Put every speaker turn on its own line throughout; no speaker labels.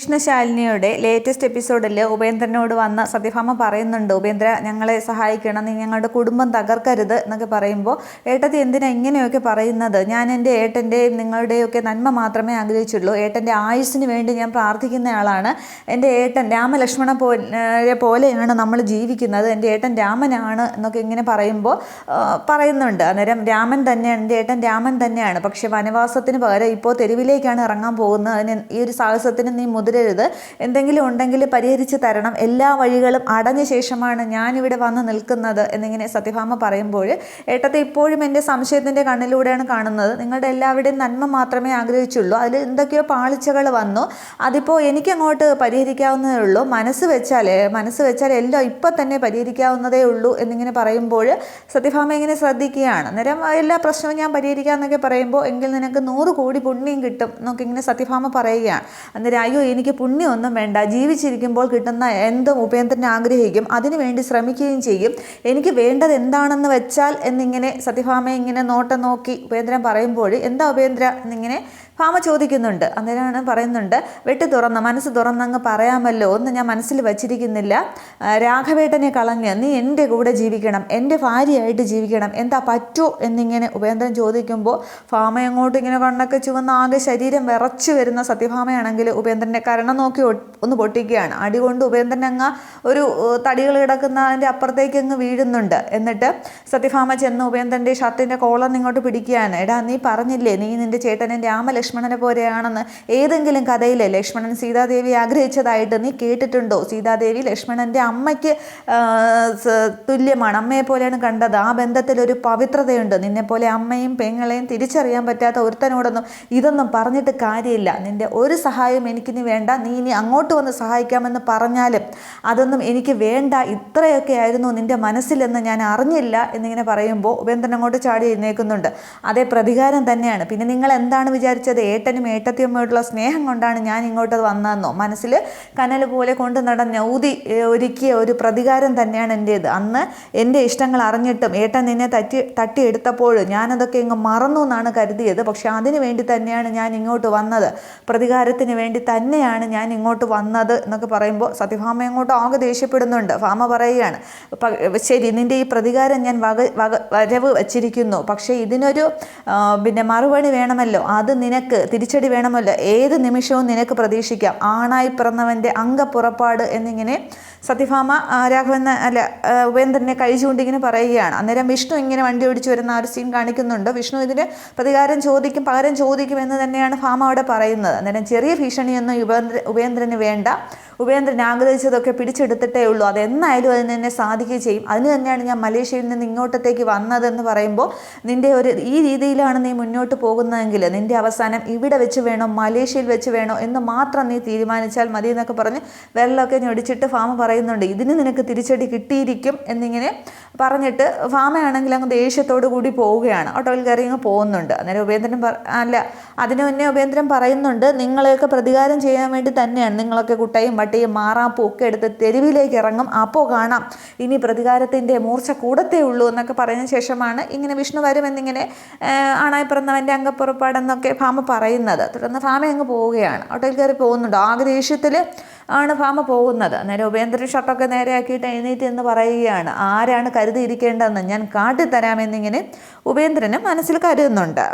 വിഷ്ണുശാലിനിയുടെ latest എപ്പിസോഡിൽ ഉപേന്ദ്രനോട് വന്ന സത്യഭാമ പറയുന്നുണ്ട് ഉപേന്ദ്ര ഞങ്ങളെ സഹായിക്കണം നീ ഞങ്ങളുടെ കുടുംബം തകർക്കരുത് എന്നൊക്കെ പറയുമ്പോൾ ഏട്ടത്തി എന്തിനാ ഇങ്ങനെയൊക്കെ പറയുന്നത്? ഞാൻ എന്റെ ഏട്ടന്റെയും നിങ്ങളുടെയൊക്കെ നന്മ മാത്രമേ ആഗ്രഹിച്ചുള്ളൂ. ഏട്ടന്റെ ആയുസ്സിന് വേണ്ടി ഞാൻ പ്രാർത്ഥിക്കുന്ന ആളാണ് എന്റെ ഏട്ടൻ രാമലക്ഷ്മണ പോലെ പോലെയാണ് നമ്മൾ ജീവിക്കുന്നത്. എന്റെ ഏട്ടൻ രാമനാണ് എന്നൊക്കെ ഇങ്ങനെ പറയുമ്പോൾ പറയുന്നുണ്ട്. അന്നേരം രാമൻ തന്നെയാണ് എന്റെ ഏട്ടൻ രാമൻ തന്നെയാണ്. പക്ഷേ വനവാസത്തിന് പകരം ഇപ്പോൾ തെരുവിലേക്കാണ് ഇറങ്ങാൻ പോകുന്നത്. അതിന് ഈ ഒരു സാഹസത്തിന് നീ മുതിരരുത്. എന്തെങ്കിലും ഉണ്ടെങ്കിൽ പരിഹരിച്ച് തരണം. എല്ലാ വഴികളും അടഞ്ഞ ശേഷമാണ് ഞാനിവിടെ വന്ന് നിൽക്കുന്നത് എന്നിങ്ങനെ സത്യഭാമ പറയുമ്പോൾ ഏട്ടത്തെ ഇപ്പോഴും എന്റെ സംശയത്തിന്റെ കണ്ണിലൂടെയാണ് കാണുന്നത്. നിങ്ങളുടെ എല്ലാവരുടെയും നന്മ മാത്രമേ ആഗ്രഹിച്ചുള്ളൂ. അതിൽ എന്തൊക്കെയോ പാളിച്ചകൾ വന്നു. അതിപ്പോൾ എനിക്കങ്ങോട്ട് പരിഹരിക്കാവുന്നതേ ഉള്ളൂ. മനസ്സ് വെച്ചാൽ മനസ്സ് വെച്ചാൽ എല്ലാം ഇപ്പം തന്നെ പരിഹരിക്കാവുന്നതേ ഉള്ളൂ എന്നിങ്ങനെ പറയുമ്പോൾ സത്യഭാമ ഇങ്ങനെ ശ്രദ്ധിക്കുകയാണ്. അന്നേരം എല്ലാ പ്രശ്നവും ഞാൻ പരിഹരിക്കാമെന്നൊക്കെ പറയുമ്പോൾ എങ്കിൽ നിനക്ക് നൂറ് കോടി പുണ്യം കിട്ടും എന്നൊക്കെ ഇങ്ങനെ സത്യഭാമ പറയുകയാണ്. അന്നേരം അയ്യോ എനിക്ക് പുണ്യമൊന്നും വേണ്ട. ജീവിച്ചിരിക്കുമ്പോൾ കിട്ടുന്ന എന്തും ഉപേന്ദ്രൻ ആഗ്രഹിക്കും. അതിനുവേണ്ടി ശ്രമിക്കുകയും ചെയ്യും. എനിക്ക് വേണ്ടത് എന്താണെന്ന് വെച്ചാൽ എന്നിങ്ങനെ സത്യഭാമയെ ഇങ്ങനെ നോട്ടം നോക്കി ഉപേന്ദ്രൻ പറയുമ്പോൾ എന്താ ഉപേന്ദ്ര എന്നിങ്ങനെ ഭാമ ചോദിക്കുന്നുണ്ട്. അന്നേരമാണ് പറയുന്നുണ്ട് വെട്ടി തുറന്ന് മനസ്സ് തുറന്നങ്ങ് പറയാമല്ലോ. ഒന്നും ഞാൻ മനസ്സിൽ വച്ചിരിക്കുന്നില്ല. രാഘവേട്ടനെ കളഞ്ഞ് നീ എന്റെ കൂടെ ജീവിക്കണം. എന്റെ ഭാര്യയായിട്ട് ജീവിക്കണം. എന്താ പറ്റൂ? എന്നിങ്ങനെ ഉപേന്ദ്രൻ ചോദിക്കുമ്പോൾ ഭാമ അങ്ങോട്ട് ഇങ്ങനെ കണ്ണൊക്കെ ചുവന്ന ആകെ ശരീരം വിറച്ചു വരുന്ന സത്യഭാമയാണെങ്കിൽ ഉപേന്ദ്രന്റെ കരണം നോക്കി ഒന്ന് പൊട്ടിക്കുകയാണ്. അടികൊണ്ട് ഉപേന്ദ്രൻ അങ്ങ് ഒരു തടികൾ കിടക്കുന്നതിന്റെ അപ്പുറത്തേക്ക് അങ്ങ് വീഴുന്നുണ്ട്. എന്നിട്ട് സത്യഭാമ ചെന്ന് ഉപേന്ദ്രന്റെ ഷർട്ടിന്റെ കോളർ ഇങ്ങോട്ട് പിടിക്കുകയാണ്. എടാ നീ പറഞ്ഞില്ലേ നീ നിന്റെ ചേട്ടനെ രാമലക്ഷ്മണനെ പോലെയാണെന്ന് ഏതെങ്കിലും കഥയിൽ ലക്ഷ്മണൻ സീതാദേവി ആഗ്രഹിച്ചതായിട്ട് നീ കേട്ടിട്ടുണ്ടോ? സീതാദേവി ലക്ഷ്മണന്റെ അമ്മയ്ക്ക് തുല്യമാണ്. അമ്മയെ പോലെയാണ് കണ്ടത്. ആ ബന്ധത്തിൽ ഒരു പവിത്രതയുണ്ട്. നിന്നെപ്പോലെ അമ്മയും പെങ്ങളെയും തിരിച്ചറിയാൻ പറ്റാത്ത ഒരുത്തനോടൊന്നും ഇതൊന്നും പറഞ്ഞിട്ട് കാര്യമില്ല. നിന്റെ ഒരു സഹായം എനിക്കിനി വേണ്ട. നീ ഇനി അങ്ങോട്ട് വന്ന് സഹായിക്കാമെന്ന് പറഞ്ഞാലും അതൊന്നും എനിക്ക് വേണ്ട. ഇത്രയൊക്കെ ആയിരുന്നു നിന്റെ മനസ്സിലെന്ന് ഞാൻ അറിഞ്ഞില്ല എന്നിങ്ങനെ പറയുമ്പോൾ ഉപേന്ദ്രൻ അങ്ങോട്ട് ചാടി എഴുന്നേൽക്കുന്നുണ്ട്. അതേ പ്രതികാരം തന്നെയാണ്. പിന്നെ നിങ്ങൾ എന്താണ് വിചാരിച്ചത്? ഏട്ടനും ഏട്ടത്തിയമ്മയോടുള്ള സ്നേഹം കൊണ്ടാണ് ഞാൻ ഇങ്ങോട്ട് വന്നതെന്നോ? മനസ്സിൽ കനൽ പോലെ കൊണ്ട് നടന്ന ഊതി ഒരുക്കിയ ഒരു പ്രതികാരം തന്നെയാണ് എന്റേത് അന്ന് എന്റെ ഇഷ്ടങ്ങൾ അറിഞ്ഞിട്ടും ഏട്ടൻ നിന്നെ തട്ടി തട്ടിയെടുത്തപ്പോൾ ഞാനതൊക്കെ ഇങ്ങ് മറന്നു എന്നാണ് കരുതിയത്. പക്ഷേ അതിനു വേണ്ടി തന്നെയാണ് ഞാൻ ഇങ്ങോട്ട് വന്നത്. പ്രതികാരത്തിന് വേണ്ടി തന്നെയാണ് ഞാൻ ഇങ്ങോട്ട് വന്നത് എന്നൊക്കെ പറയുമ്പോൾ സത്യഭാമ അങ്ങോട്ട് ആകെ ദേഷ്യപ്പെടുന്നുണ്ട്. ഭാമ പറയുകയാണ് ശരി നിന്റെ ഈ പ്രതികാരം ഞാൻ വക വക വരവ് വച്ചിരിക്കുന്നു. പക്ഷേ ഇതിനൊരു പിന്നെ മറുപടി വേണമല്ലോ. അത് നിനക്ക് തിരിച്ചടി വേണമല്ലോ. ഏത് നിമിഷവും നിനക്ക് പ്രതീക്ഷിക്കാം. ആണായി പിറന്നവന്റെ അംഗപ്പുറപ്പാട് എന്നിങ്ങനെ സത്യഭാമ രാഘവൻ അല്ല ഉപേന്ദ്രനെ കഴിച്ചുകൊണ്ട് ഇങ്ങനെ പറയുകയാണ്. അന്നേരം വിഷ്ണു ഇങ്ങനെ വണ്ടി ഓടിച്ചു വരുന്ന ആ ഒരു സീൻ കാണിക്കുന്നുണ്ട്. വിഷ്ണു ഇതിന് പ്രതികാരം ചോദിക്കും പകരം ചോദിക്കും എന്ന് തന്നെയാണ് ഭാമ അവിടെ പറയുന്നത്. അന്നേരം ചെറിയ ഭീഷണിയൊന്നും ഉപേന്ദ്ര ഉപേന്ദ്രന് വേണ്ട. ഉപേന്ദ്രൻ ആഗ്രഹിച്ചതൊക്കെ പിടിച്ചെടുത്തിട്ടേ ഉള്ളൂ. അതെന്നായാലും അതിന് തന്നെ സാധിക്കുകയും ചെയ്യും. അതിന് തന്നെയാണ് ഞാൻ മലേഷ്യയിൽ നിന്ന് ഇങ്ങോട്ടത്തേക്ക് വന്നതെന്ന് പറയുമ്പോൾ നിന്റെ ഒരു ഈ രീതിയിലാണ് നീ മുന്നോട്ട് പോകുന്നതെങ്കിൽ നിന്റെ അവസാനം ഇവിടെ വെച്ച് വേണോ മലേഷ്യയിൽ വെച്ച് വേണോ എന്ന് മാത്രം നീ തീരുമാനിച്ചാൽ മതി എന്നൊക്കെ പറഞ്ഞ് വെള്ളമൊക്കെ ഞൊടിച്ചിട്ട് ഫാമ പറയുന്നുണ്ട്. ഇതിന് നിനക്ക് തിരിച്ചടി കിട്ടിയിരിക്കും എന്നിങ്ങനെ പറഞ്ഞിട്ട് ഫാമയാണെങ്കിൽ അങ്ങ് ദേഷ്യത്തോടു കൂടി പോവുകയാണ്. ഓട്ടോയിൽ കയറി അങ്ങ് പോകുന്നുണ്ട്. അന്നേരം ഉപേന്ദ്രൻ അല്ല അതിന് മുന്നേ ഉപേന്ദ്രൻ പറയുന്നുണ്ട് നിങ്ങളെയൊക്കെ പ്രതികാരം ചെയ്യാൻ വേണ്ടി തന്നെയാണ്. നിങ്ങളൊക്കെ കുട്ടയും വട്ടിയും മാറാപ്പും ഒക്കെ എടുത്ത് തെരുവിലേക്ക് ഇറങ്ങും. അപ്പോൾ കാണാം. ഇനി പ്രതികാരത്തിന്റെ മൂർച്ച കൂടത്തേ ഉള്ളൂ എന്നൊക്കെ പറഞ്ഞ ശേഷമാണ് ഇങ്ങനെ വിഷ്ണു വരുമെന്നിങ്ങനെ ആ, ആണായി പിറന്നവന്റെ അംഗപ്പുറപ്പാടെന്നൊക്കെ ഭാമ പറയുന്നത്. തുടർന്ന് ഭാമ അങ്ങ് പോവുകയാണ്. ഓട്ടോയിൽ കയറി പോകുന്നുണ്ട്. ആകെ ദേഷ്യത്തിൽ ആണ് ഭാമ പോകുന്നത്. അന്നേരം ഉപേന്ദ്രൻ ഷർട്ടൊക്കെ നേരെയാക്കിയിട്ട് എഴുന്നേറ്റ് എന്ന് പറയുകയാണ് ആരാണ് കരുതിയിരിക്കേണ്ടതെന്ന് ഞാൻ കാട്ടിത്തരാമെന്നിങ്ങനെ ഉപേന്ദ്രന് മനസ്സിൽ കരുതുന്നുണ്ട്.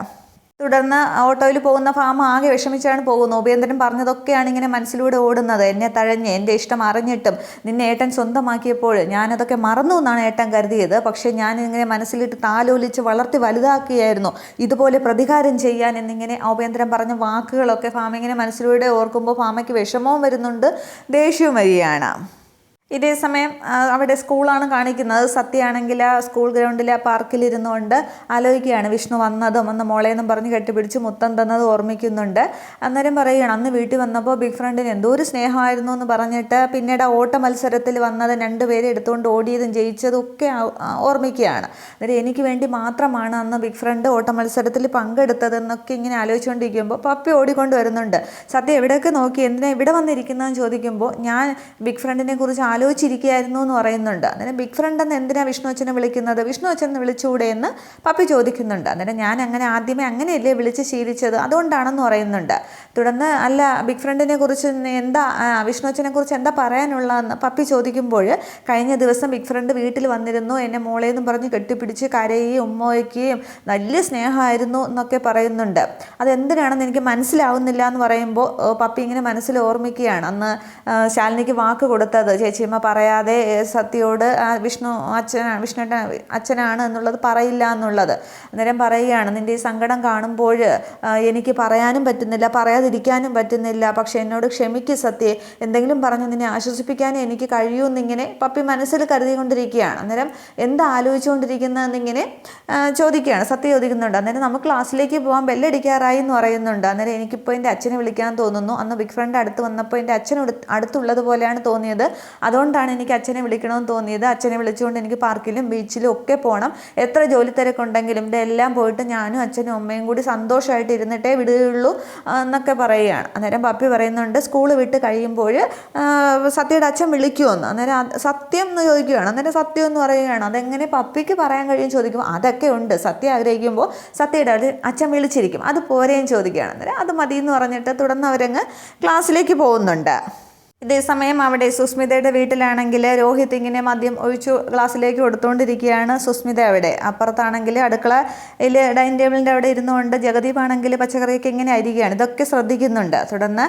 തുടർന്ന് ഓട്ടോയിൽ പോകുന്ന ഫാമ ആകെ വിഷമിച്ചാണ് പോകുന്നത്. ഉപേന്ദ്രൻ പറഞ്ഞതൊക്കെയാണ് ഇങ്ങനെ മനസ്സിലൂടെ ഓടുന്നത്. എന്നെ തഴഞ്ഞ് എന്റെ ഇഷ്ടം അറിഞ്ഞിട്ടും നിന്നെ ഏട്ടൻ സ്വന്തമാക്കിയപ്പോൾ ഞാനതൊക്കെ മറന്നു എന്നാണ് ഏട്ടൻ കരുതിയത്. പക്ഷേ ഞാൻ ഇങ്ങനെ മനസ്സിലിട്ട് താലോലിച്ച് വളർത്തി വലുതാക്കിയായിരുന്നു. ഇതുപോലെ പ്രതികാരം ചെയ്യാൻ എന്നിങ്ങനെ ഉപേന്ദ്രൻ പറഞ്ഞ വാക്കുകളൊക്കെ ഫാമിങ്ങനെ മനസ്സിലൂടെ ഓർക്കുമ്പോൾ ഫാമയ്ക്ക് വിഷമവും വരുന്നുണ്ട് ദേഷ്യവും വരികയാണ്. ഇതേ സമയം അവിടെ സ്കൂളാണ് കാണിക്കുന്നത്. സത്യയാണെങ്കിൽ ആ സ്കൂൾ ഗ്രൗണ്ടിൽ ആ പാർക്കിലിരുന്നുകൊണ്ട് ആലോചിക്കുകയാണ്. വിഷ്ണു വന്നതും അന്ന് മോളേന്നും പറഞ്ഞ് കെട്ടിപ്പിടിച്ച് മുത്തം തന്നത് ഓർമ്മിക്കുന്നുണ്ട്. അന്നേരം പറയുകയാണ് അന്ന് വീട്ടിൽ വന്നപ്പോൾ ബിഗ് ഫ്രണ്ടിന് എന്തോ ഒരു സ്നേഹമായിരുന്നു എന്ന് പറഞ്ഞിട്ട് പിന്നീട് ആ ഓട്ട മത്സരത്തിൽ വന്നത് രണ്ടുപേരെ എടുത്തുകൊണ്ട് ഓടിയതും ജയിച്ചതും ഒക്കെ ഓർമ്മിക്കുകയാണ്. അന്നേരം എനിക്ക് വേണ്ടി മാത്രമാണ് അന്ന് ബിഗ് ഫ്രണ്ട് ഓട്ട മത്സരത്തിൽ പങ്കെടുത്തതെന്നൊക്കെ ഇങ്ങനെ ആലോചിച്ചുകൊണ്ടിരിക്കുമ്പോൾ പപ്പി ഓടിക്കൊണ്ട് വരുന്നുണ്ട്. സത്യം എവിടെയൊക്കെ നോക്കി എന്തിനാ ഇവിടെ വന്നിരിക്കുന്നതെന്ന് ചോദിക്കുമ്പോൾ ഞാൻ ബിഗ് ഫ്രണ്ടിനെ കുറിച്ച് ആലോചിച്ചിരിക്കുകയായിരുന്നു എന്ന് പറയുന്നുണ്ട്. അന്നേരം ബിഗ് ഫ്രണ്ട് എന്ന് എന്തിനാണ് വിഷ്ണു അച്ഛനെ വിളിക്കുന്നത്? വിഷ്ണു അച്ഛൻ എന്ന് വിളിച്ചുകൂടെ എന്ന് പപ്പി ചോദിക്കുന്നുണ്ട്. അന്നേരം ഞാൻ അങ്ങനെ ആദ്യമേ അങ്ങനെയല്ലേ വിളിച്ച് ശീലിച്ചത്? അതുകൊണ്ടാണെന്ന് പറയുന്നുണ്ട്. തുടർന്ന് അല്ല ബിഗ് ഫ്രണ്ടിനെ കുറിച്ച് എന്താ വിഷ്ണു അച്ഛനെ കുറിച്ച് എന്താ പറയാനുള്ളതെന്ന് പപ്പി ചോദിക്കുമ്പോൾ കഴിഞ്ഞ ദിവസം ബിഗ് ഫ്രണ്ട് വീട്ടിൽ വന്നിരുന്നു. എന്നെ മോളേന്നും പറഞ്ഞ് കെട്ടിപ്പിടിച്ച് കരയുകയും ഉമ്മയ്ക്കുകയും നല്ല സ്നേഹമായിരുന്നു എന്നൊക്കെ പറയുന്നുണ്ട്. അതെന്തിനാണെന്ന് എനിക്ക് മനസ്സിലാവുന്നില്ല എന്ന് പറയുമ്പോൾ പപ്പി ഇങ്ങനെ മനസ്സിൽ ഓർമ്മിക്കുകയാണ്. അന്ന് ശാലിനിക്ക് വാക്ക് കൊടുത്തത് ചേച്ചിയമ്മ പറയാതെ സത്യയോട് ആ വിഷ്ണു അച്ഛൻ വിഷ്ണുട്ട അച്ഛനാണ് എന്നുള്ളത് പറയില്ല എന്നുള്ളത്. അന്നേരം പറയുകയാണ് നിന്റെ ഈ സങ്കടം കാണുമ്പോൾ എനിക്ക് പറയാനും പറ്റുന്നില്ല പറയാതിരിക്കാനും പറ്റുന്നില്ല. പക്ഷേ എന്നോട് ക്ഷമിക്ക് സത്യെ. എന്തെങ്കിലും പറഞ്ഞ് നിന്നെ ആശ്വസിപ്പിക്കാനേ എനിക്ക് കഴിയൂ എന്നിങ്ങനെ പപ്പി മനസ്സിൽ കരുതിക്കൊണ്ടിരിക്കുകയാണ്. അന്നേരം എന്താ ആലോചിച്ചുകൊണ്ടിരിക്കുന്നതെന്നിങ്ങനെ ചോദിക്കുകയാണ്. സത്യ ചോദിക്കുന്നുണ്ട്. അന്നേരം നമുക്ക് ക്ലാസ്സിലേക്ക് പോകാൻ ബെല്ലടിക്കാറായി എന്ന് പറയുന്നുണ്ട്. അന്നേരം എനിക്കിപ്പോൾ എന്റെ അച്ഛനെ വിളിക്കാൻ തോന്നുന്നു. അന്ന് ബിഗ് ഫ്രണ്ട് അടുത്ത് വന്നപ്പോൾ എന്റെ അച്ഛൻ അടുത്തുള്ളത് പോലെയാണ് തോന്നിയത് അതുകൊണ്ടാണ് എനിക്ക് അച്ഛനെ വിളിക്കണമെന്ന് തോന്നിയത്. അച്ഛനെ വിളിച്ചുകൊണ്ട് എനിക്ക് പാർക്കിലും ബീച്ചിലും ഒക്കെ പോകണം എത്ര ജോലി തിരക്കുണ്ടെങ്കിലും ഇവിടെ എല്ലാം പോയിട്ട് ഞാനും അച്ഛനും അമ്മയും കൂടി സന്തോഷമായിട്ട് ഇരുന്നിട്ടേ വിടുകയുള്ളൂ എന്നൊക്കെ പറയുകയാണ്. അന്നേരം പപ്പി പറയുന്നുണ്ട് സ്കൂൾ വിട്ട് കഴിയുമ്പോൾ സത്യയുടെ അച്ഛൻ വിളിക്കുമെന്ന്. അന്നേരം സത്യം എന്ന് ചോദിക്കുകയാണ്. അന്നേരം സത്യം എന്ന് പറയുകയാണ്. അതെങ്ങനെ പപ്പിക്ക് പറയാൻ കഴിയും ചോദിക്കും അതൊക്കെ ഉണ്ട്. സത്യം ആഗ്രഹിക്കുമ്പോൾ സത്യയുടെ അച്ഛൻ- വിളിച്ചിരിക്കും. അത് പോരെയും ചോദിക്കുകയാണ്. അന്നേരം അത് മതി എന്ന് പറഞ്ഞിട്ട് തുടർന്ന് അവരങ്ങ് ക്ലാസ്സിലേക്ക് പോകുന്നുണ്ട്. ഇതേസമയം അവിടെ സുസ്മിതയുടെ വീട്ടിലാണെങ്കിൽ രോഹിത് ഇങ്ങനെ മദ്യം ഒഴിച്ചു ഗ്ലാസ്സിലേക്ക് കൊടുത്തുകൊണ്ടിരിക്കുകയാണ് സുസ്മിത അവിടെ. അപ്പുറത്താണെങ്കിൽ അടുക്കളയിൽ ഡൈനിങ് ടേബിളിന്റെ അവിടെ ഇരുന്നുകൊണ്ട് ജഗദീപ് ആണെങ്കിൽ പച്ചക്കറിയൊക്കെ ഇങ്ങനെ അരികയാണ് ഇതൊക്കെ ശ്രദ്ധിക്കുന്നുണ്ട്. തുടർന്ന്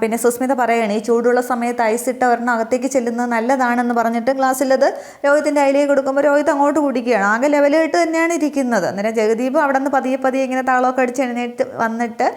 പിന്നെ സുസ്മിത പറയുകയാണ് ഈ ചൂടുള്ള സമയത്ത് ഐസ് ഇട്ട ഒരെണ്ണം അകത്തേക്ക് ചെല്ലുന്നത് നല്ലതാണെന്ന് പറഞ്ഞിട്ട് ഗ്ലാസ്സിലത് രോഹിത്തിന്റെ അതിലേക്ക് കൊടുക്കുമ്പോൾ രോഹിത് അങ്ങോട്ട് കുടിക്കുകയാണ്. ആകെ ലെവലായിട്ട് തന്നെയാണ് ഇരിക്കുന്നത്. അന്നേരം ജഗദീപ് അവിടെ നിന്ന് പതിയെ പതിയെ ഇങ്ങനെ താളമൊക്കെ അടിച്ച് എഴുന്നേറ്റ് വന്നിട്ട്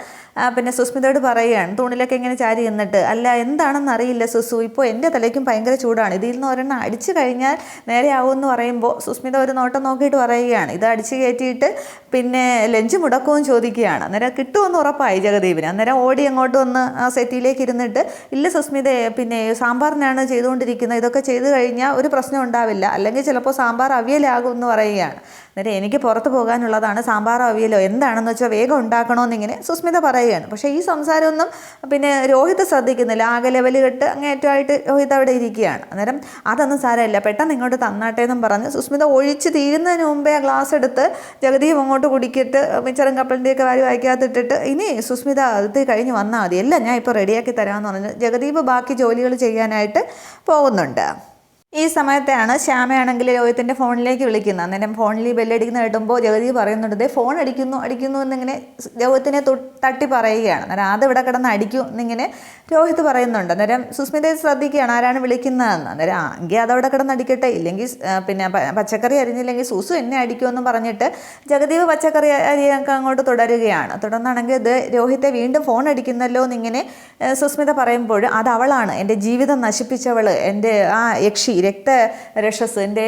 പിന്നെ സുസ്മിതയോട് പറയുകയാണ് തൂണിലൊക്കെ ഇങ്ങനെ ചാരി നിന്നിട്ട് അല്ല എന്താണെന്ന് അറിയില്ല സുസു. ഇപ്പോൾ എന്റെ തലയ്ക്കും ഭയങ്കര ചൂടാണ്. ഇതിൽ നിന്ന് ഒരെണ്ണം അടിച്ചു കഴിഞ്ഞാൽ നേരെ ആവുമെന്ന് പറയുമ്പോൾ സുസ്മിത ഒരു നോട്ടം നോക്കിയിട്ട് പറയുകയാണ്. ഇത് അടിച്ച് കയറ്റിയിട്ട് പിന്നെ ലഞ്ച് മുടക്കവും ചോദിക്കുകയാണ്. അന്നേരം കിട്ടുമെന്ന് ഉറപ്പായി ജഗദീപിന്. അന്നേരം ഓടി അങ്ങോട്ട് വന്ന് ആ സെറ്റിയിലേക്ക് ഇരുന്നിട്ട് ഇല്ല സുസ്മിത പിന്നെ സാമ്പാറിനാണ് ചെയ്തുകൊണ്ടിരിക്കുന്നത്. ഇതൊക്കെ ചെയ്തു കഴിഞ്ഞാൽ ഒരു പ്രശ്നം ഉണ്ടാവില്ല. അല്ലെങ്കിൽ ചിലപ്പോൾ സാമ്പാർ അവിയലാകും എന്ന് പറയുകയാണ്. അന്നേരം എനിക്ക് പുറത്ത് പോകാനുള്ളതാണ് സാമ്പാർ അവിയലോ എന്താണെന്ന് വെച്ചാൽ വേഗം ഉണ്ടാക്കണമെന്നിങ്ങനെ സുസ്മിത പറയുകയാണ്. പക്ഷേ ഈ സംസാരമൊന്നും പിന്നെ രോഹിത് ശ്രദ്ധിക്കുന്നില്ല. ആകെ ലെവൽ കെട്ട് അങ്ങേറ്റമായിട്ട് രോഹിത് അവിടെ ഇരിക്കുകയാണ്. അന്നേരം അതൊന്നും സാരമില്ല. പെട്ടെന്ന് ഇങ്ങോട്ട് തന്നാട്ടെ എന്നും പറഞ്ഞ് സുസ്മിത ഒഴിച്ച് തീരുന്നതിന് മുമ്പേ ആ ഗ്ലാസ് എടുത്ത് ജഗദീപ് അങ്ങോട്ട് കുടിക്കിട്ട് മിച്ചറും കപ്പലിന്റെയൊക്കെ വാരി വായിക്കാത്തിട്ടിട്ട് ഇനി സുസ്മിത അത് കഴിഞ്ഞ് വന്നാൽ മതി. എല്ലാം ഞാൻ ഇപ്പോൾ റെഡിയാക്കി തരാമെന്ന് പറഞ്ഞ് ജഗദീപ് ബാക്കി ജോലികൾ ചെയ്യാനായിട്ട് പോകുന്നുണ്ട്. ഈ സമയത്താണ് ശ്യാമയാണെങ്കിൽ രോഹിത്തിന്റെ ഫോണിലേക്ക് വിളിക്കുന്നത്. അന്നേരം ഫോണിൽ ബെല്ലടിക്കുന്ന കേട്ടുമ്പോൾ ജഗതി പറയുന്നുണ്ട് ദേ ഫോൺ അടിക്കുന്നു അടിക്കുന്നു എന്നിങ്ങനെ രോഹിത്തിനെ തട്ടി പറയുകയാണ്. അന്നേരം അത് ഇവിടെ കിടന്ന് അടിക്കും എന്നിങ്ങനെ രോഹിത് പറയുന്നുണ്ട്. അന്നേരം സുസ്മിതയെ ശ്രദ്ധിക്കുകയാണ് ആരാണ് വിളിക്കുന്നതെന്ന്? അന്നേരം എങ്കിൽ അതവിടെ കിടന്ന് അടിക്കട്ടെ. ഇല്ലെങ്കിൽ പിന്നെ പച്ചക്കറി അരിഞ്ഞില്ലെങ്കിൽ സുസു എന്നെ അടിക്കുമെന്ന് പറഞ്ഞിട്ട് ജഗദീവ് പച്ചക്കറി അരിയൊക്കെ അങ്ങോട്ട് തുടരുകയാണ്. തുടർന്നാണെങ്കിൽ ഇത് രോഹിത്തെ വീണ്ടും ഫോൺ അടിക്കുന്നല്ലോ എന്നിങ്ങനെ സുസ്മിത പറയുമ്പോൾ അത് അവളാണ്. എന്റെ ജീവിതം നശിപ്പിച്ചവൾ എന്റെ ആ യക്ഷി രക്തരക്ഷസ് എന്റെ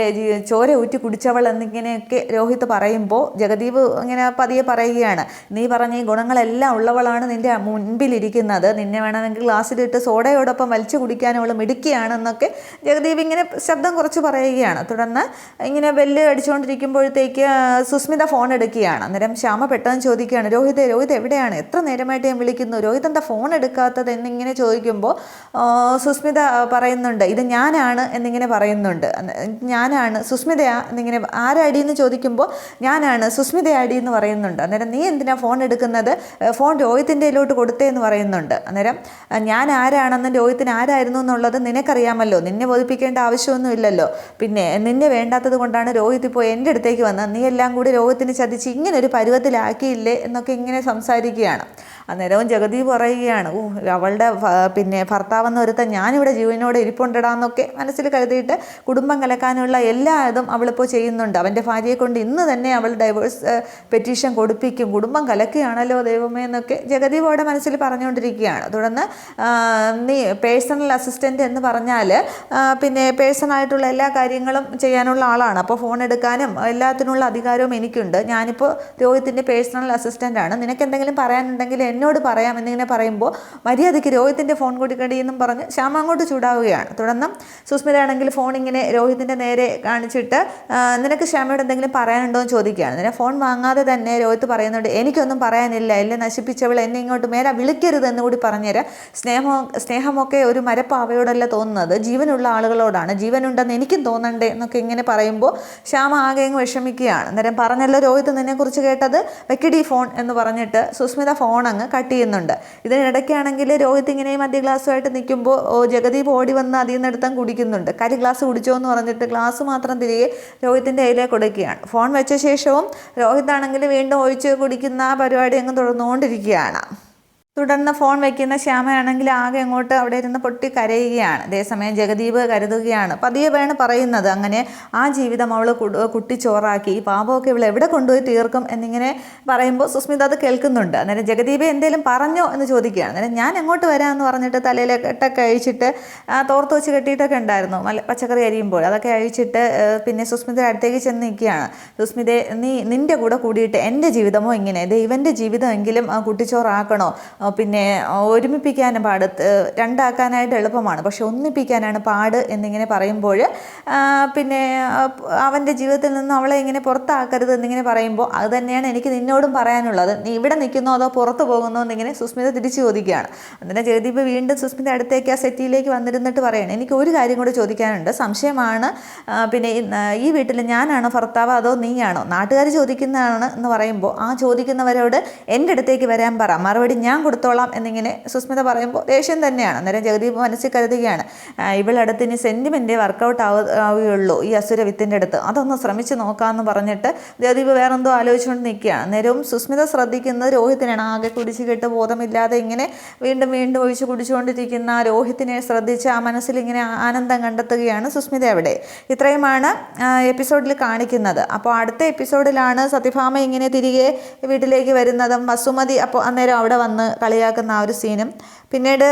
ചോര ഊറ്റി കുടിച്ചവൾ എന്നിങ്ങനെയൊക്കെ രോഹിത് പറയുമ്പോൾ ജഗദീപ് ഇങ്ങനെ പതിയെ പറയുകയാണ് നീ പറഞ്ഞ ഈ ഗുണങ്ങളെല്ലാം ഉള്ളവളാണ് നിന്റെ മുൻപിലിരിക്കുന്നത്. നിന്നെ വേണമെങ്കിൽ ഗ്ലാസ്സിലിട്ട് സോഡയോടൊപ്പം വലിച്ചു കുടിക്കാനും അവൾ മിടുക്കിയാണെന്നൊക്കെ ജഗദീപ് ഇങ്ങനെ ശബ്ദം കുറച്ച് പറയുകയാണ്. തുടർന്ന് ഇങ്ങനെ ബെല്ല് അടിച്ചുകൊണ്ടിരിക്കുമ്പോഴത്തേക്ക് സുസ്മിത ഫോൺ എടുക്കുകയാണ്. അന്നേരം ശ്യാമ പെട്ടെന്ന് ചോദിക്കുകയാണ് രോഹിത് രോഹിത് എവിടെയാണ്? എത്ര നേരമായിട്ട് ഞാൻ വിളിക്കുന്നു? രോഹിത് എന്താ ഫോൺ എടുക്കാത്തത് എന്നിങ്ങനെ ചോദിക്കുമ്പോൾ സുസ്മിത പറയുന്നുണ്ട് ഇത് ഞാനാണ് എന്നിങ്ങനെ പറയുന്നുണ്ട്. ഞാനാണ് സുസ്മിതയാ എന്നിങ്ങനെ ആരാടി എന്ന് ചോദിക്കുമ്പോൾ ഞാനാണ് സുസ്മിതയാടി എന്ന് പറയുന്നുണ്ട്. അന്നേരം നീ എന്തിനാ ഫോൺ എടുക്കുന്നത്? ഫോൺ രോഹിത്തിന്റെ കയ്യിലോട്ട് കൊടുത്തേ എന്ന് പറയുന്നുണ്ട്. അന്നേരം ഞാൻ ആരാണെന്നും രോഹിത്തിന് ആരായിരുന്നു എന്നുള്ളത് നിനക്കറിയാമല്ലോ. നിന്നെ ബോധിപ്പിക്കേണ്ട ആവശ്യമൊന്നുമില്ലല്ലോ പിന്നെ നിന്നെ വേണ്ടാത്തത് കൊണ്ടാണ് രോഹിത് ഇപ്പോൾ എന്റെ അടുത്തേക്ക് വന്നത്. നീ എല്ലാം കൂടി രോഹിത്തിനെ ചതിച്ച് ഇങ്ങനെ ഒരു പരുവത്തിലാക്കിയില്ലേ? എന്നൊക്കെ ഇങ്ങനെ സംസാരിക്കുകയാണ്. അന്നേരവും ജഗതി പറയുകയാണ് ഓ അവളുടെ പിന്നെ ഭർത്താവെന്ന് ഒരുത്തൻ ഞാനിവിടെ ജീവനോടെ ഇരിപ്പുണ്ടടാന്നൊക്കെ മനസ്സിൽ കരുതിയിട്ട് കുടുംബം കലക്കാനുള്ള എല്ലാ ഇതും അവളിപ്പോൾ ചെയ്യുന്നുണ്ട്. അവന്റെ ഭാര്യയെ കൊണ്ട് ഇന്ന് തന്നെ അവൾ ഡൈവേഴ്സ് പെറ്റീഷൻ കൊടുപ്പിക്കും. കുടുംബം കലക്കുകയാണല്ലോ ദൈവമേ എന്നൊക്കെ ജഗതി അവിടെ മനസ്സിൽ പറഞ്ഞുകൊണ്ടിരിക്കുകയാണ്. തുടർന്ന് നീ പേഴ്സണൽ അസിസ്റ്റന്റ് എന്ന് പറഞ്ഞാൽ പിന്നെ പേഴ്സണായിട്ടുള്ള എല്ലാ കാര്യങ്ങളും ചെയ്യാനുള്ള ആളാണ്. അപ്പോൾ ഫോൺ എടുക്കാനും എല്ലാത്തിനുള്ള അധികാരവും എനിക്കുണ്ട്. ഞാനിപ്പോൾ രോഹിത്തിന്റെ പേഴ്സണൽ അസിസ്റ്റന്റ് ആണ്. നിനക്ക് എന്തെങ്കിലും പറയാനുണ്ടെങ്കിൽ എന്നോട് പറയാം എന്നിങ്ങനെ പറയുമ്പോൾ മര്യാദയ്ക്ക് രോഹിത്തിന്റെ ഫോൺ കൊടുക്കടി എന്നും പറഞ്ഞ് ശ്യാമ അങ്ങോട്ട് ചൂടാവുകയാണ്. തുടർന്ന് സുസ്മിതയാണെങ്കിൽ ഫോൺ ഇങ്ങനെ രോഹിത്തിന്റെ നേരെ കാണിച്ചിട്ട് നിനക്ക് ശ്യാമയോട് എന്തെങ്കിലും പറയാനുണ്ടോ എന്ന് ചോദിക്കുകയാണ്. നിന്നെ ഫോൺ വാങ്ങാതെ തന്നെ രോഹിത്ത് പറയുന്നുണ്ട് എനിക്കൊന്നും പറയാനില്ല. എല്ലാം നശിപ്പിച്ചവൾ എന്നെ ഇങ്ങോട്ട് മേലെ വിളിക്കരുത് എന്നുകൂടി പറഞ്ഞുതരാം സ്നേഹം സ്നേഹമൊക്കെ ഒരു മരപ്പാവയോടല്ല തോന്നുന്നത്. ജീവനുള്ള ആളുകളോടാണ്. ജീവനുണ്ടെന്ന് എനിക്കും തോന്നണ്ടേ എന്നൊക്കെ ഇങ്ങനെ പറയുമ്പോൾ ശ്യാമ ആകെ അങ്ങ് വിഷമിക്കുകയാണ്. അന്നേരം പറഞ്ഞല്ലോ രോഹിത് നിന്നെക്കുറിച്ച് കേട്ടത്? വെക്കടി ഫോൺ എന്ന് പറഞ്ഞിട്ട് സുസ്മിത ഫോൺ അങ്ങ് കട്ട് ചെയ്യുന്നുണ്ട്. ഇതിനിടയ്ക്കാണെങ്കിൽ രോഹിത് ഇങ്ങനെ മധ്യ ഗ്ലാസ്സുമായിട്ട് നിൽക്കുമ്പോൾ ജഗദീപ് ഓടി വന്ന് അതിൽ നിന്നെടുത്താൽ കുടിക്കുന്നുണ്ട്. കരി ഗ്ലാസ് കുടിച്ചോ എന്ന് പറഞ്ഞിട്ട് ഗ്ലാസ് മാത്രം തിരികെ രോഹിത്തിന്റെ കയ്യിലേക്ക് കൊടുക്കുകയാണ്. ഫോൺ വെച്ച ശേഷവും രോഹിത് ആണെങ്കിൽ വീണ്ടും ഒഴിച്ച് കുടിക്കുന്ന പരിപാടി അങ്ങ് തുടർന്നുകൊണ്ടിരിക്കുകയാണ്. തുടർന്ന് ഫോൺ വയ്ക്കുന്ന ശ്യാമയാണെങ്കിൽ ആകെ അങ്ങോട്ട് അവിടെ ഇരുന്ന് പൊട്ടി കരയുകയാണ്. അതേസമയം ജഗദീപ് കരുതുകയാണ്. പതിയെ വേണം പറയുന്നത് അങ്ങനെ ആ ജീവിതം അവൾ കുട്ടിച്ചോറാക്കി ഈ പാപമൊക്കെ ഇവൾ എവിടെ കൊണ്ടുപോയി തീർക്കും എന്നിങ്ങനെ പറയുമ്പോൾ സുസ്മിത അത് കേൾക്കുന്നുണ്ട്. അന്നേരം ജഗദീപ് എന്തെങ്കിലും പറഞ്ഞോ എന്ന് ചോദിക്കുകയാണ്. അന്നേരം ഞാൻ എങ്ങോട്ട് വരാമെന്ന് പറഞ്ഞിട്ട് തലയിലെ കെട്ടൊക്കെ അഴിച്ചിട്ട് തോർത്ത് വെച്ച് കെട്ടിയിട്ടൊക്കെ ഉണ്ടായിരുന്നു. പച്ചക്കറി അരിയുമ്പോൾ അതൊക്കെ അഴിച്ചിട്ട് പിന്നെ സുസ്മിതയുടെ അടുത്തേക്ക് ചെന്ന് നിൽക്കുകയാണ്. സുസ്മിതയെ നീ നിന്റെ കൂടെ കൂടിയിട്ട് എന്റെ ജീവിതമോ ഇങ്ങനെ? ദൈവന്റെ ജീവിതമെങ്കിലും ആ, കുട്ടിച്ചോറാക്കണോ? പിന്നെ ഒരുമിപ്പിക്കാനും പാട് രണ്ടാക്കാനായിട്ട് എളുപ്പമാണ്. പക്ഷെ ഒന്നിപ്പിക്കാനാണ് പാട് എന്നിങ്ങനെ പറയുമ്പോൾ പിന്നെ അവന്റെ ജീവിതത്തിൽ നിന്ന് അവളെ ഇങ്ങനെ പുറത്താക്കരുത് എന്നിങ്ങനെ പറയുമ്പോൾ അത് തന്നെയാണ് എനിക്ക് നിന്നോടും പറയാനുള്ളത്. നീ ഇവിടെ നിൽക്കുന്നോ അതോ പുറത്ത് പോകുന്നോ എന്നിങ്ങനെ സുസ്മിത തിരിച്ചു ചോദിക്കുകയാണ്. അന്നേരം ജഗദീപ് വീണ്ടും സുസ്മിത അടുത്തേക്ക് ആ സെറ്റിയിലേക്ക് വന്നിരുന്നിട്ട് പറയണം എനിക്ക് ഒരു കാര്യം കൂടി ചോദിക്കാനുണ്ട്. സംശയമാണ് പിന്നെ ഈ- വീട്ടിൽ ഞാനാണോ ഭർത്താവ് അതോ നീയാണോ? നാട്ടുകാർ ചോദിക്കുന്നതാണ് എന്ന് പറയുമ്പോൾ ആ ചോദിക്കുന്നവരോട് എന്റെ അടുത്തേക്ക് വരാൻ പറ. മറുപടി ഞാൻ കൊടുത്തോളാം എന്നിങ്ങനെ സുസ്മിത പറയുമ്പോൾ ദേഷ്യം തന്നെയാണ്. അന്നേരം ജഗദീപ് മനസ്സിൽ കരുതുകയാണ്. ഇവളടുത്ത് ഇനി സെന്റിമെന്റ് വർക്കൗട്ട് ആവു ആവുകയുള്ളൂ ഈ അസുര വിത്തിന്റെ അടുത്ത്. അതൊന്ന് ശ്രമിച്ച് നോക്കാമെന്ന് പറഞ്ഞിട്ട് ജഗദീപ് വേറെന്തോ ആലോചിച്ചുകൊണ്ട് നിൽക്കുകയാണ്. അന്നേരവും സുസ്മിത ശ്രദ്ധിക്കുന്നത് രോഹിത്തിനാണ് ആകെ കുടിച്ച് കെട്ട് ബോധമില്ലാതെ ഇങ്ങനെ വീണ്ടും വീണ്ടും ഒഴിച്ച് കുടിച്ചുകൊണ്ടിരിക്കുന്ന രോഹിത്തിനെ ശ്രദ്ധിച്ച് ആ മനസ്സിൽ ഇങ്ങനെ ആനന്ദം കണ്ടെത്തുകയാണ് സുസ്മിത അവിടെ. ഇത്രയുമാണ് എപ്പിസോഡിൽ കാണിക്കുന്നത്. അപ്പോൾ അടുത്ത എപ്പിസോഡിലാണ് സത്യഭാമ ഇങ്ങനെ തിരികെ വീട്ടിലേക്ക് വരുന്നതും വസുമതി അപ്പോൾ അന്നേരം അവിടെ വന്ന് കളിയാക്കുന്ന ആ ഒരു സീനും പിന്നീട്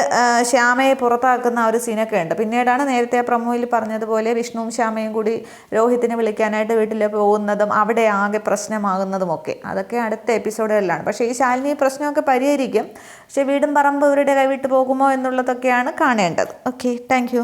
ശ്യാമയെ പുറത്താക്കുന്ന ആ ഒരു സീനൊക്കെ ഉണ്ട്. പിന്നീടാണ് നേരത്തെ പ്രമോയിൽ പറഞ്ഞതുപോലെ വിഷ്ണുവും ശ്യാമയും കൂടി രോഹിത്തിനെ വിളിക്കാനായിട്ട് വീട്ടിൽ പോകുന്നതും അവിടെ ആകെ പ്രശ്നമാകുന്നതും ഒക്കെ. അതൊക്കെ അടുത്ത എപ്പിസോഡുകളിലാണ്. പക്ഷേ ഈ ശാലിനി പ്രശ്നമൊക്കെ പരിഹരിക്കും. പക്ഷേ വീടും പറമ്പ് ഇവരുടെ കൈവിട്ട് പോകുമോ എന്നുള്ളതൊക്കെയാണ് കാണേണ്ടത്. Okay thank